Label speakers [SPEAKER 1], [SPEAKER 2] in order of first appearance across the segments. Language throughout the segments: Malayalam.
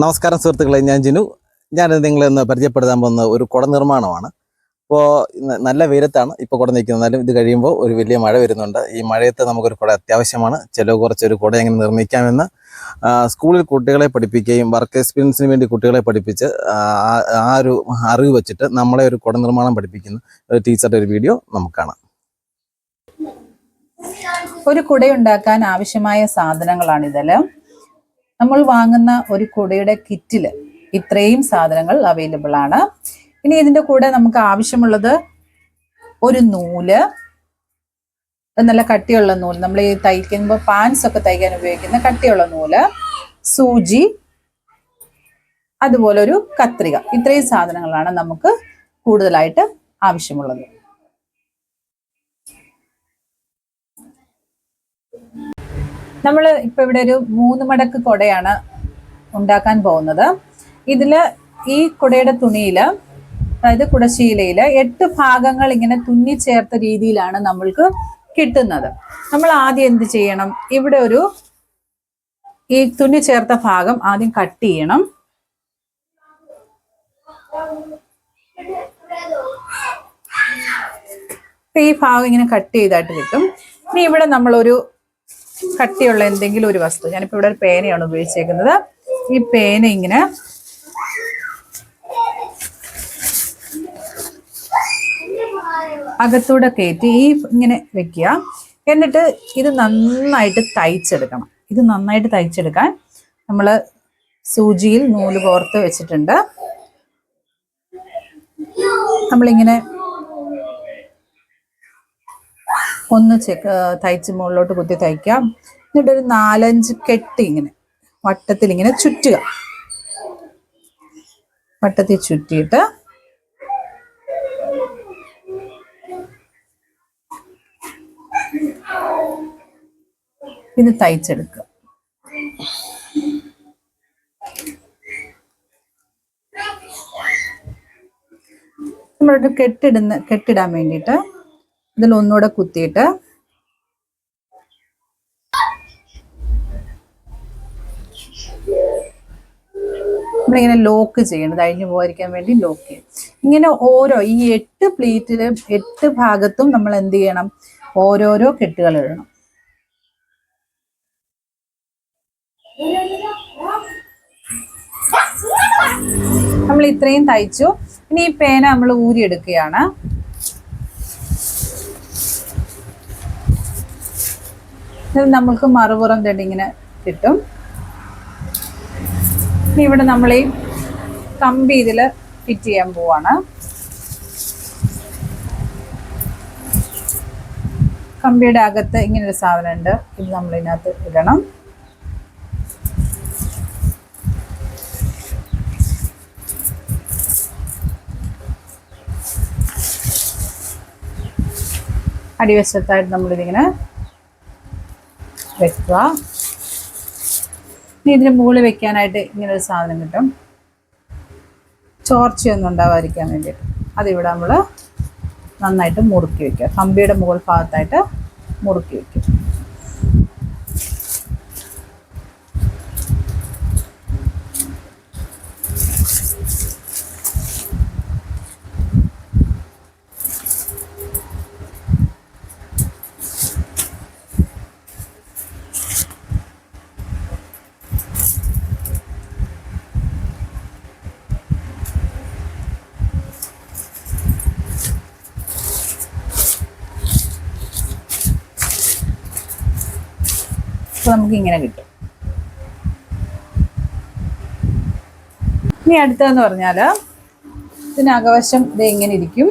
[SPEAKER 1] നമസ്കാരം സുഹൃത്തുക്കളെ ഞാൻ ജിനു. ഞാൻ നിങ്ങളെ ഒന്ന് പരിചയപ്പെടുത്താൻ പോകുന്ന ഒരു കുട നിർമ്മാണമാണ്. ഇപ്പോൾ നല്ല വെയിലത്താണ് ഇപ്പോൾ കുട നിൽക്കുന്നത്. എന്നാലും ഇത് കഴിയുമ്പോൾ ഒരു വലിയ മഴ വരുന്നുണ്ട്. ഈ മഴയത്ത് നമുക്കൊരു കുട അത്യാവശ്യമാണ്. ചിലവ് കുറച്ചൊരു കുട എങ്ങനെ നിർമ്മിക്കാമെന്ന് സ്കൂളിൽ കുട്ടികളെ പഠിപ്പിക്കുകയും വർക്ക് എക്സ്പീരിയൻസിന് വേണ്ടി കുട്ടികളെ പഠിപ്പിച്ച് ആ ഒരു അറിവ് വെച്ചിട്ട് നമ്മളെ ഒരു കുട നിർമ്മാണം പഠിപ്പിക്കുന്ന ഒരു ടീച്ചറുടെ ഒരു വീഡിയോ നമുക്ക് കാണാം.
[SPEAKER 2] ഒരു കുടയുണ്ടാക്കാൻ ആവശ്യമായ സാധനങ്ങളാണ് ഇതെല്ലാം നമ്മൾ വാങ്ങുന്ന ഒരു കുടയുടെ കിറ്റിൽ ഇത്രയും സാധനങ്ങൾ അവൈലബിൾ ആണ്. ഇനി ഇതിന്റെ കൂടെ നമുക്ക് ആവശ്യമുള്ളത് ഒരു നൂൽ നല്ല കട്ടിയുള്ള നൂൽ നമ്മൾ ഈ തയ്ക്കുമ്പോൾ പാൻസ് ഒക്കെ തയ്ക്കാൻ ഉപയോഗിക്കുന്ന കട്ടിയുള്ള നൂൽ സൂചി അതുപോലെ ഒരു കത്രിക. ഇത്രയും സാധനങ്ങളാണ് നമുക്ക് കൂടുതലായിട്ട് ആവശ്യമുള്ളത്. നമ്മൾ ഇപ്പൊ ഇവിടെ ഒരു മൂന്ന് മടക്ക് കുടയാണ് ഉണ്ടാക്കാൻ പോകുന്നത്. ഇതിൽ ഈ കുടയുടെ തുണിയിൽ അതായത് കുടശീലയിൽ എട്ട് ഭാഗങ്ങൾ ഇങ്ങനെ തുന്നി ചേർത്ത രീതിയിലാണ് നമ്മൾക്ക് കിട്ടുന്നത്. നമ്മൾ ആദ്യം എന്ത് ചെയ്യണം? ഇവിടെ ഒരു ഈ തുന്നി ചേർത്ത ഭാഗം ആദ്യം കട്ട് ചെയ്യണം. ഈ ഭാഗം ഇങ്ങനെ കട്ട് ചെയ്തായിട്ട് കിട്ടും. ഇനി ഇവിടെ നമ്മളൊരു കട്ടിയുള്ള എന്തെങ്കിലും ഒരു വസ്തു. ഞാനിപ്പോൾ ഇവിടെ ഒരു പേനയാണ് ഉപയോഗിച്ചേക്കുന്നത്. ഈ പേന ഇങ്ങനെ അകത്തൂടെ കയറ്റി ഈ ഇങ്ങനെ വെക്കുക. എന്നിട്ട് ഇത് നന്നായിട്ട് തയ്ച്ചെടുക്കണം. ഇത് നന്നായിട്ട് തയ്ച്ചെടുക്കാൻ നമ്മൾ സൂചിയിൽ നൂൽ കോർത്ത് വെച്ചിട്ടുണ്ട്. നമ്മളിങ്ങനെ ഒന്ന് ചെക്ക് തയ്ച്ച് മുകളിലോട്ട് കുത്തി തയ്ക്കാം എന്നിട്ട് ഒരു നാലഞ്ച് കെട്ടി ഇങ്ങനെ വട്ടത്തിൽ ഇങ്ങനെ ചുറ്റുക. വട്ടത്തിൽ ചുറ്റിയിട്ട് ഇത് തയ്ച്ചെടുക്കുക. നമ്മളൊരു കെട്ടിടുന്ന കെട്ടിടാൻ വേണ്ടിയിട്ട് ഇതിൽ ഒന്നുകൂടെ കുത്തിയിട്ട് നമ്മളിങ്ങനെ ലോക്ക് ചെയ്യണം. കഴിഞ്ഞു പോകാതിരിക്കാൻ വേണ്ടി ലോക്ക് ചെയ്യും ഇങ്ങനെ ഓരോ ഈ എട്ട് പ്ലേറ്റിൽ എട്ട് ഭാഗത്തും നമ്മൾ എന്ത് ചെയ്യണം? ഓരോരോ കെട്ടുകൾ ഇടണം. നമ്മൾ ഇത്രയും തയ്ച്ചു. ഇനി ഈ പേന നമ്മൾ ഊരിയെടുക്കുകയാണ്. ഇത് നമ്മൾക്ക് മറുപുറം തേടി ഇങ്ങനെ കിട്ടും. ഇനി ഇവിടെ നമ്മൾ ഈ കമ്പി ഇതിൽ ഫിറ്റ് ചെയ്യാൻ പോവാണ്. കമ്പിയുടെ അകത്ത് ഇങ്ങനൊരു സാധനം ഉണ്ട് ഇത് നമ്മൾ ഇതിനകത്ത് ഇടണം. അടിവശത്തായിട്ട് നമ്മളിതിങ്ങനെ വെക്കുക. ഇനി ഇതിന് മുകളിൽ വെക്കാനായിട്ട് ഇങ്ങനെ ഒരു സാധനം കിട്ടും. ചോർച്ചയൊന്നും ഉണ്ടാവാതിരിക്കാൻ വേണ്ടിയിട്ട്. അതിവിടെ നമ്മൾ നന്നായിട്ട് മുറുക്കി വെക്കുക. കമ്പിയുടെ മുകൾ ഭാഗത്തായിട്ട് മുറുക്കി വെക്കും. നമുക്ക് ഇങ്ങനെ കിട്ടും. ഇനി അടുത്തതെന്ന് പറഞ്ഞാൽ ഇതിനകവശം ഇത് ഇങ്ങനെ ഇരിക്കും.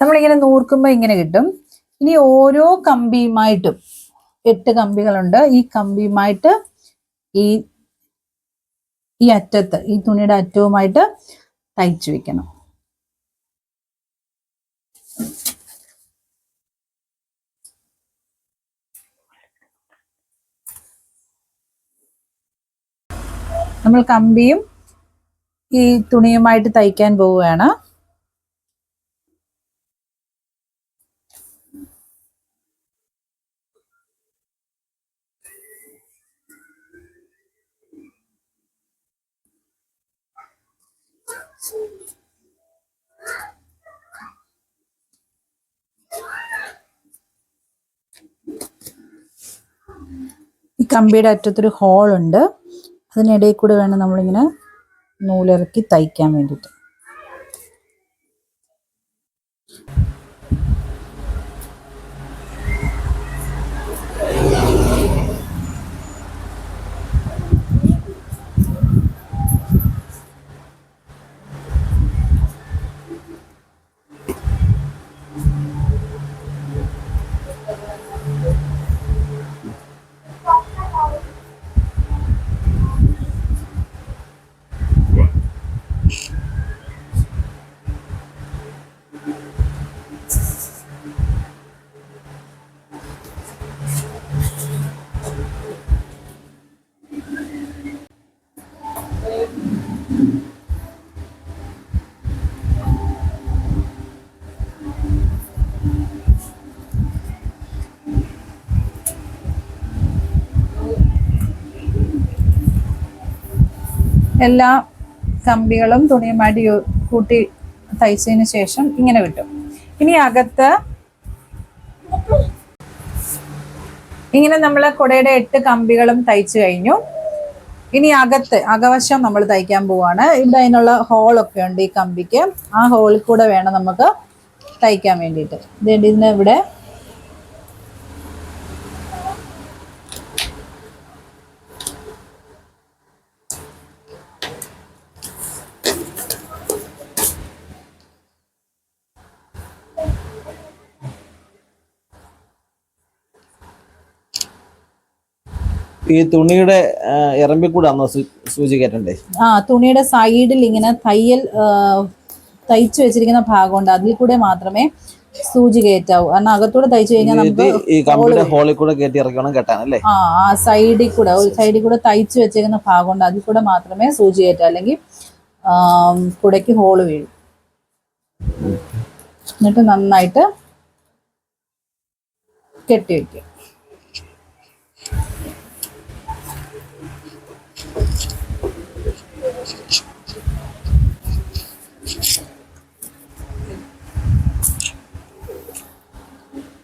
[SPEAKER 2] നമ്മളിങ്ങനെ നൂർക്കുമ്പോൾ ഇങ്ങനെ കിട്ടും. ഇനി ഓരോ കമ്പിയുമായിട്ടും എട്ട് കമ്പികളുണ്ട്. ഈ കമ്പിയുമായിട്ട് ഈ ഈ അറ്റത്ത് ഈ തുണിയുടെ അറ്റവുമായിട്ട് തയ്ച്ചു വെക്കണം. നമ്മൾ കമ്പിയും ഈ തുണിയുമായിട്ട് തയ്ക്കാൻ പോവുകയാണ്. കമ്പിയുടെ അറ്റത്തൊരു ഹോളുണ്ട് അതിനിടയിൽ കൂടെ വേണം നമ്മളിങ്ങനെ നൂലിറക്കി തയ്ക്കാൻ വേണ്ടിയിട്ട്. എല്ലാ കമ്പികളും തുണിയുമായിട്ട് കൂട്ടി തയ്ച്ചതിന് ശേഷം ഇങ്ങനെ കിട്ടും ഇനി അകത്ത് ഇങ്ങനെ നമ്മൾ കുടയുടെ എട്ട് കമ്പികളും തയ്ച്ചു കഴിഞ്ഞു. ഇനി അകത്ത് അകവശം നമ്മൾ തയ്ക്കാൻ പോവാണ്. ഇവിടെ അതിനുള്ള ഹോളൊക്കെ ഉണ്ട് ഈ കമ്പിക്ക്. ആ ഹോളിൽ കൂടെ വേണം നമുക്ക് തയ്ക്കാൻ വേണ്ടിയിട്ട്. ഇത് ഇതിന് ഇവിടെ
[SPEAKER 1] ഈ തുണിയുടെ ഇറമ്പിക്കൂടാണോ സൂചി കയറ്റണ്ടേ
[SPEAKER 2] ആ തുണിയുടെ സൈഡിൽ ഇങ്ങനെ തയ്യൽ തയ്ച്ചു വെച്ചിരിക്കുന്ന ഭാഗമുണ്ട്. അതിൽ കൂടെ മാത്രമേ സൂചി കയറ്റാവൂ കാരണം അകത്തൂടെ തയ്ച്ചു കഴിഞ്ഞാൽ നമുക്ക്
[SPEAKER 1] ഈ കമ്പിയുടെ ഹോളിൽ കൂടെ കയറ്റി ഇറക്കണം വേണം കെട്ടാൻ അല്ലേ
[SPEAKER 2] ആ ആ സൈഡിൽ കൂടെ ഒരു സൈഡിൽ കൂടെ തയ്ച്ചു വെച്ചേക്കുന്ന ഭാഗമുണ്ട്. അതിൽ കൂടെ മാത്രമേ സൂചി കയറ്റൂ അല്ലെങ്കിൽ കുടയ്ക്ക് ഹോൾ വീഴും. എന്നിട്ട് നന്നായിട്ട് കെട്ടി വെക്കും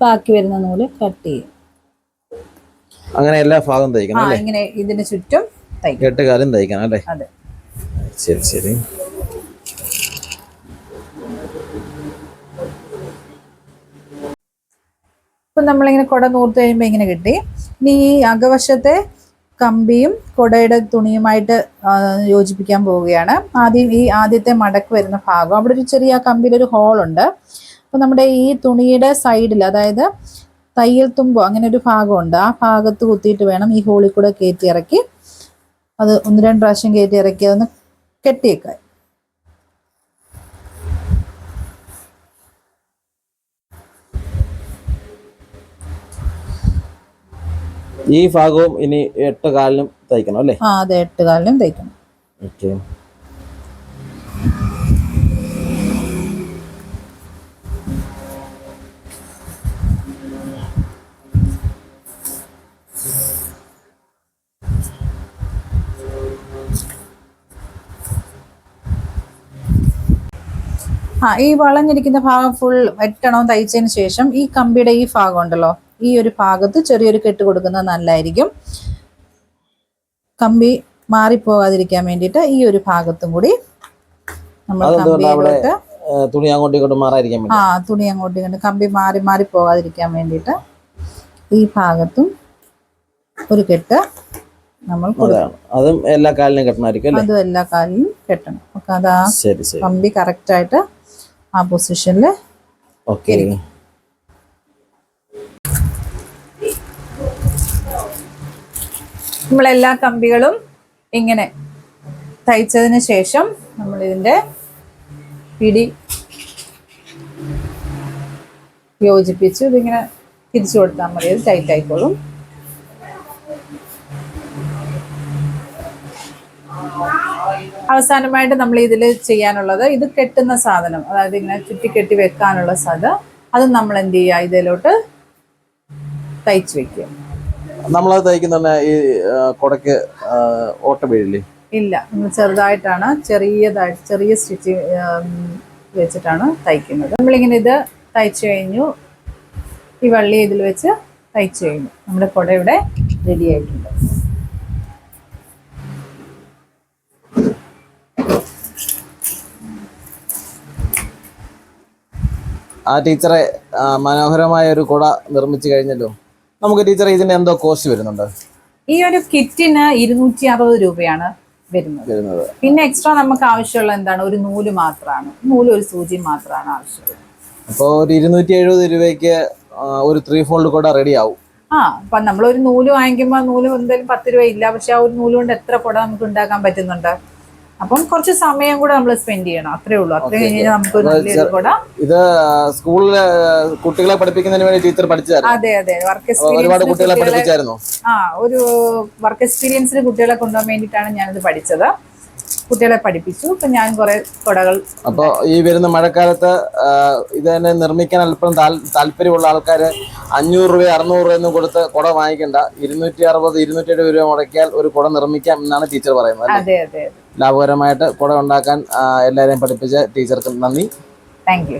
[SPEAKER 2] ബാക്കി വരുന്ന നൂൽ കട്ട് ചെയ്യും.
[SPEAKER 1] അങ്ങനെ എല്ലാ ഭാഗം തയ്ക്കണം അല്ലേ?
[SPEAKER 2] ഇങ്ങനെ ഇതിന് ചുറ്റും തയ്ക്കും.
[SPEAKER 1] എട്ട് കാലം തയ്ക്കണം അല്ലേ?
[SPEAKER 2] അതെ.
[SPEAKER 1] ശരി ശരി.
[SPEAKER 2] ഇപ്പം നമ്മളിങ്ങനെ കുട നൂർത്ത് കഴിയുമ്പോൾ ഇങ്ങനെ കിട്ടി. ഇനി ഈ അകവശത്തെ കമ്പിയും കുടയുടെ തുണിയുമായിട്ട് യോജിപ്പിക്കാൻ പോവുകയാണ്. ആദ്യം ഈ ആദ്യത്തെ മടക്ക് വരുന്ന ഭാഗം. അവിടെ ഒരു ചെറിയ കമ്പിയിലൊരു ഹോളുണ്ട് അപ്പൊ നമ്മുടെ ഈ തുണിയുടെ സൈഡിൽ അതായത് തയ്യൽ തുമ്പോ അങ്ങനെ ഒരു ഭാഗമുണ്ട്. ആ ഭാഗത്ത് കുത്തിയിട്ട് വേണം ഈ ഹോളിൽ കൂടെ കയറ്റി ഇറക്കി. അത് ഒന്ന് രണ്ട് പ്രാവശ്യം കയറ്റി ഇറക്കി അതൊന്ന് കെട്ടിയേക്കാൻ
[SPEAKER 1] ഈ ഭാഗവും ഇനി എട്ട് കാലിനും തയ്ക്കണം അല്ലേ?
[SPEAKER 2] ആ അതെ എട്ട് കാലിലും തയ്ക്കണം.
[SPEAKER 1] ഓക്കെ.
[SPEAKER 2] ആ ഈ വളഞ്ഞിരിക്കുന്ന ഭാഗം ഫുൾ വെട്ടണം തയ്ച്ചതിന് ശേഷം ഈ കമ്പിയുടെ ഈ ഭാഗം ഉണ്ടല്ലോ ഈ ഒരു ഭാഗത്ത് ചെറിയൊരു കെട്ട് കൊടുക്കുന്നത് നല്ലതായിരിക്കും. കമ്പി മാറിപ്പോകാതിരിക്കാൻ വേണ്ടിയിട്ട് ഈ ഒരു ഭാഗത്തും കൂടി നമ്മൾ കമ്പിയിലോട്ട്
[SPEAKER 1] തുണി അങ്ങോട്ടും ഇങ്ങോട്ടും മാറാതിരിക്കാൻ വേണ്ടി?
[SPEAKER 2] ആ തുണി അങ്ങോട്ട് ഇങ്ങോട്ട് കമ്പി മാറി മാറി പോകാതിരിക്കാൻ വേണ്ടിയിട്ട് ഈ ഭാഗത്തും ഒരു കെട്ട് നമ്മൾ
[SPEAKER 1] അതും എല്ലാ കാലിനും കെട്ടണമായിരിക്കും
[SPEAKER 2] അതും എല്ലാ കാലിനും കെട്ടണം. അപ്പൊ അതാ കമ്പി കറക്റ്റ് ആയിട്ട് ആ പൊസിഷനിൽ
[SPEAKER 1] ഓക്കെ
[SPEAKER 2] നമ്മളെല്ലാ കമ്പികളും ഇങ്ങനെ തയ്ച്ചതിന് ശേഷം നമ്മൾ ഇതിന്റെ പിടി യോജിപ്പിച്ച് ഇതിങ്ങനെ തിരിച്ചു കൊടുത്താൽ മതി. അത് ടൈറ്റ് ആയിക്കോളും. അവസാനമായിട്ട് നമ്മൾ ഇതിൽ ചെയ്യാനുള്ളത് ഇത് കെട്ടുന്ന സാധനം. അതായത് ഇങ്ങനെ ചുറ്റി കെട്ടി വെക്കാനുള്ള സാധനം. അത് നമ്മൾ എന്ത് ചെയ്യുക? ഇതിലോട്ട് തയ്ച്ചു വെക്കുക.
[SPEAKER 1] നമ്മളത് തയ്ക്കുന്ന ഈ കൊടക്ക് ഓട്ട വീഴില്ലേ?
[SPEAKER 2] ഇല്ല. നമ്മൾ ചെറുതായിട്ടാണ് ചെറിയതായിട്ട് ചെറിയ സ്റ്റിച്ച് വെച്ചിട്ടാണ് തയ്ക്കുന്നത്. നമ്മളിങ്ങനെ ഇത് തയ്ച്ചു കഴിഞ്ഞു. ഈ വള്ളി ഇതിൽ വെച്ച് തയ്ച്ചു കഴിഞ്ഞു. നമ്മുടെ കുട ഇവിടെ റെഡി ആയിട്ടുണ്ട്.
[SPEAKER 1] ആ ടീച്ചറെ മനോഹരമായ ഒരു കുട നിർമ്മിച്ചു കഴിഞ്ഞല്ലോ. നമുക്ക് ടീച്ചറെ ഇതിന് എന്തോ കോസ്റ്റ് വരുന്നുണ്ട്?
[SPEAKER 2] ഈ ഒരു കിറ്റിന് ഇരുന്നൂറ്റി അറുപത് രൂപയാണ് വരുന്നത്. പിന്നെ എക്സ്ട്രാ നമുക്ക് ആവശ്യമുള്ള എന്താണ്? ഒരു നൂൽ മാത്രമാണ്. നൂൽ ഒരു സൂചി മാത്രമാണ് ആവശ്യം
[SPEAKER 1] അപ്പോൾ ഒരു ഇരുന്നൂറ്റി എഴുപത് രൂപയ്ക്ക് ഒരു ത്രീ ഫോൾഡ് കുട റെഡി ആവും
[SPEAKER 2] ആ അപ്പൊ നമ്മൾ ഒരു നൂൽ വാങ്ങിക്കുമ്പോൾ നൂൽ എന്തായാലും പത്ത് രൂപ ഇല്ല. പക്ഷെ ആ ഒരു നൂൽ കൊണ്ട് എത്ര കുട നമുക്ക് ഉണ്ടാക്കാൻ പറ്റുന്നുണ്ട്? അപ്പം കുറച്ച് സമയം കൂടെ നമ്മൾ സ്പെൻഡ് ചെയ്യണം. അത്രേ ഉള്ളൂ. അത്രേ കഴിഞ്ഞാൽ നമുക്ക് നല്ലൊരു കുട.
[SPEAKER 1] ഇത് സ്കൂളിൽ കുട്ടികളെ പഠിപ്പിക്കുന്നതിന് വേണ്ടി ടീച്ചർ പഠിച്ചായിരുന്നു
[SPEAKER 2] അതെ അതെ. വർക്ക്
[SPEAKER 1] ഒരുപാട്
[SPEAKER 2] എക്സ്പീരിയൻസ്
[SPEAKER 1] കുട്ടികളെ പഠിപ്പിച്ചായിരുന്നു?
[SPEAKER 2] ആ ഒരു വർക്ക് എക്സ്പീരിയൻസിൽ കുട്ടികളെ കൊണ്ടുപോകാൻ വേണ്ടിയിട്ടാണ് ഞാനിത് പഠിച്ചത്. കുട്ടികളെ പഠിപ്പിച്ചു. ഇപ്പൊ ഞാൻ കുറെ കൊടകൾ
[SPEAKER 1] അപ്പൊ ഈ വരുന്ന മഴക്കാലത്ത് ഇത് തന്നെ നിർമ്മിക്കാൻ അല്പം താല്പര്യമുള്ള ആൾക്കാര് അഞ്ഞൂറ് രൂപ അറുന്നൂറ് രൂപ എന്ന് കൊടുത്ത് കുട വാങ്ങിക്കണ്ട. ഇരുന്നൂറ്റി അറുപത് ഇരുന്നൂറ്റി എഴുപത് രൂപ മുടക്കിയാൽ ഒരു കുട നിർമ്മിക്കാം എന്നാണ് ടീച്ചർ പറയുന്നത്
[SPEAKER 2] അതെ അതെ.
[SPEAKER 1] ലാഭകരമായിട്ട് കുട ഉണ്ടാക്കാൻ എല്ലാവരെയും പഠിപ്പിച്ച ടീച്ചർക്ക് നന്ദി.
[SPEAKER 2] താങ്ക്